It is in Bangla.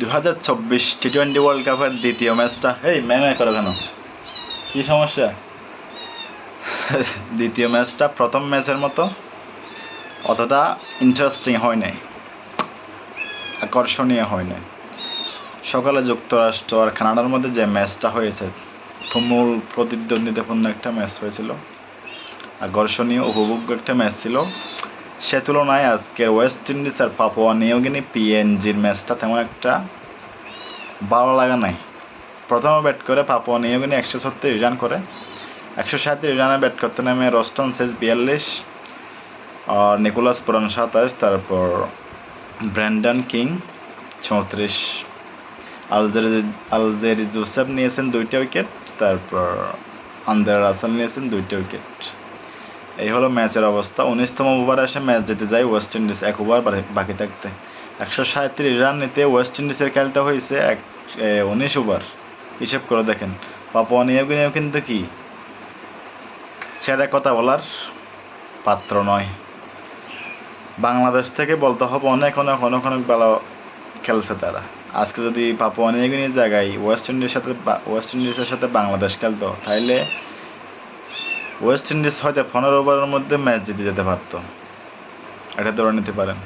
দু হাজার চব্বিশ টি টোয়েন্টি ওয়ার্ল্ড কাপের দ্বিতীয় ম্যাচটা এই ম্যানে করো কেন? কী সমস্যা? দ্বিতীয় ম্যাচটা প্রথম ম্যাচের মতো, অতটা ইন্টারেস্টিং হয় নাই, আকর্ষণীয় হয় নাই। সকালে যুক্তরাষ্ট্র আর কানাডার মধ্যে যে ম্যাচটা হয়েছে, তুমুল প্রতিদ্বন্দ্বিতাপূর্ণ একটা ম্যাচ হয়েছিল, আকর্ষণীয়, উপভোগ্য একটা ম্যাচ ছিল। সে তুলনায় আজকের ওয়েস্ট ইন্ডিজ আর পাপুয়া নিউগিনি পিএনজির ম্যাচটা তেমন একটা ভালো লাগা নাই। প্রথমে ব্যাট করে পাপুয়া নিউগিনি একশো ছত্রিশ রান করে। একশো সাঁত্রিশ রানে ব্যাট করতে নামে রস্টন সেজ বিয়াল্লিশ, আর নিকোলাস পুরান সাতাশ, তারপর ব্র্যান্ডন কিং চৌত্রিশ। আলজেরি আলজেরি জোসেফ নিয়েছেন দুইটা উইকেট তারপর আন্দার রাসেল নিয়েছেন দুইটা উইকেট এই হলো ম্যাচের অবস্থা। উনিশতম ওভারে এসে ম্যাচ জিতে যায় ওয়েস্ট ইন্ডিজ, এক ওভার বাকি- থাকতে। একশো সাঁত্রিশ রান নিতে ওয়েস্ট ইন্ডিজের খেলতে হয়েছে এক উনিশ ওভার। হিসেব করে দেখেন। পাপুয়া নিউগিনিও কিন্তু কি? ছেড়ে কথা বলার পাত্র নয়। বাংলাদেশ থেকে বলতে হবে অনেক অনেক অনেক অনেক ভালো খেলছে তারা। আজকে যদি পাপুয়া নিউগিনির জায়গায় ওয়েস্ট ইন্ডিজের সাথে ওয়েস্ট ইন্ডিজের সাথে বাংলাদেশ খেলতো, তাইলে ওয়েস্ট ইন্ডিজ হয়তো পনেরো ওভারের মধ্যে ম্যাচ জিতে যেতে পারত। এটা ধরে নিতে পারেন।